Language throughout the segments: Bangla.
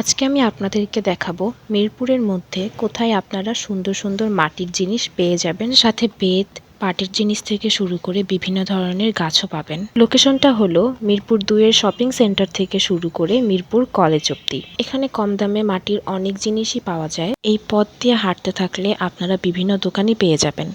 আজকে আমি আপনাদেরকে দেখাবো মিরপুরের মধ্যে কোথায় আপনারা সুন্দর সুন্দর মাটির জিনিস পেয়ে যাবেন, সাথে বেত, পাটের জিনিস থেকে শুরু করে বিভিন্ন ধরনের গাছও পাবেন। লোকেশনটা হলো মিরপুর দুইয়ের শপিং সেন্টার থেকে শুরু করে মিরপুর কলেজ অব্দি এখানে কম দামে মাটির অনেক জিনিসই পাওয়া যায়। এই পথ দিয়ে হাঁটতে থাকলে আপনারা বিভিন্ন দোকানই পেয়ে যাবেন।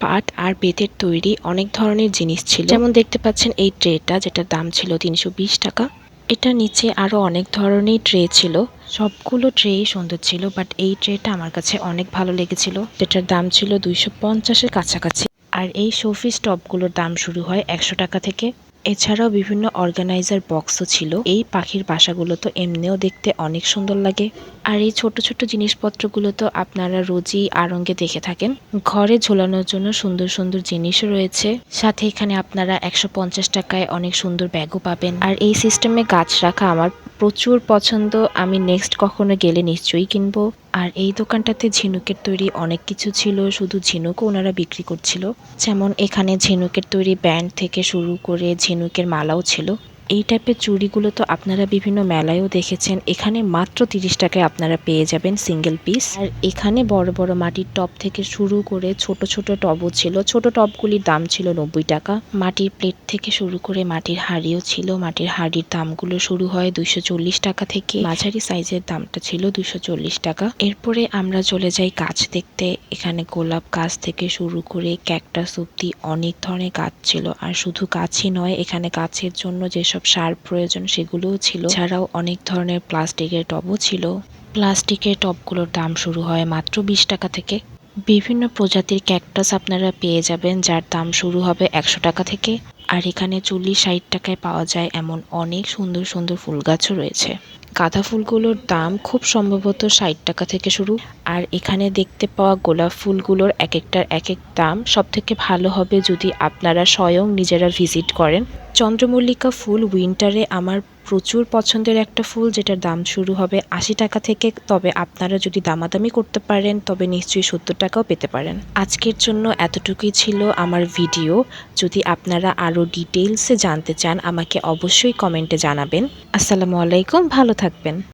পাট আর বেতের তৈরি অনেক ধরনের জিনিস ছিল। যেমন দেখতে পাচ্ছেন এই ট্রেটা, যেটার দাম ছিল তিনশো বিশ টাকা। এটা নিচে আরও অনেক ধরনের ট্রে ছিল। সবগুলো ট্রেই সুন্দর ছিল বাট এই ট্রেটা আমার কাছে অনেক ভালো লেগেছিল। যেটার দাম ছিল দুইশো পঞ্চাশের কাছাকাছি। আর এই শোফিস টপগুলোর দাম শুরু হয় একশো টাকা থেকে। এছাড়াও বিভিন্ন অর্গানাইজার বক্সও ছিল। এই পাখির বাসাগুলো তো এমনিও দেখতে অনেক সুন্দর লাগে। আর এই ছোট ছোট জিনিসপত্রগুলো তো আপনারা রোজই আরঙ্গে দেখে থাকেন। ঘরে ঝোলানোর জন্য সুন্দর সুন্দর জিনিসও রয়েছে। সাথে এখানে আপনারা একশো পঞ্চাশ টাকায় অনেক সুন্দর ব্যাগও পাবেন। আর এই সিস্টেমে গাছ রাখা আমার প্রচুর পছন্দ, আমি নেক্সট কখনো গেলে নিশ্চয়ই কিনবো। আর এই দোকানটাতে ঝিনুকের তৈরি অনেক কিছু ছিল, শুধু ঝিনুকও ওনারা বিক্রি করছিল। যেমন এখানে ঝিনুকের তৈরি ব্যান্ড থেকে শুরু করে ঝিনুকের মালাও ছিল। এই টাইপের চুড়িগুলো তো আপনারা বিভিন্ন মেলায়ও দেখেছেন। এখানে মাত্র তিরিশ টাকায় আপনারা পেয়ে যাবেন সিঙ্গেল পিস আর এখানে বড় বড় মাটির টব থেকে শুরু করে ছোট ছোট টবও ছিল। ছোট টবগুলির দাম ছিল নব্বই টাকা। মাটির প্লেট থেকে শুরু করে মাটির হাঁড়িও ছিল। মাটির হাঁড়ির দামগুলো শুরু হয় দুইশো চল্লিশ টাকা থেকে। মাঝারি সাইজের দামটা ছিল দুইশো চল্লিশ টাকা। এরপরে আমরা চলে যাই গাছ দেখতে। এখানে গোলাপ গাছ থেকে শুরু করে ক্যাকটাস অব্দি অনেক ধরনের গাছ ছিল। আর শুধু গাছই নয়, এখানে গাছের জন্য যেসব সার প্রয়োজন সেগুলোও ছিল। ছাড়াও অনেক ধরনের প্লাস্টিকের টবও ছিল। প্লাস্টিকের টবগুলোর দাম শুরু হয় মাত্র বিশ টাকা থেকে। বিভিন্ন প্রজাতির ক্যাকটাস আপনারা পেয়ে যাবেন, যার দাম শুরু হবে একশো টাকা থেকে। আর এখানে চল্লিশ ষাট টাকায় পাওয়া যায় এমন অনেক সুন্দর সুন্দর ফুল গাছও রয়েছে। গাঁদা ফুলগুলোর দাম খুব সম্ভবত ষাট টাকা থেকে শুরু। আর এখানে দেখতে পাওয়া গোলাপ ফুলগুলোর এক একটার এক এক দাম। সব থেকে ভালো হবে যদি আপনারা স্বয়ং নিজেরা ভিজিট করেন। চন্দ্রমল্লিকা ফুল উইন্টারে আমার প্রচুর পছন্দের একটা ফুল, যেটার দাম শুরু হবে আশি টাকা থেকে। তবে আপনারা যদি দামাদামি করতে পারেন, তবে নিশ্চয়ই সত্তর টাকাও পেতে পারেন। আজকের জন্য এতটুকুই ছিল আমার ভিডিও। যদি আপনারা আরও ডিটেলসে জানতে চান, আমাকে অবশ্যই কমেন্টে জানাবেন। আসসালামু আলাইকুম, ভালো থাকবেন।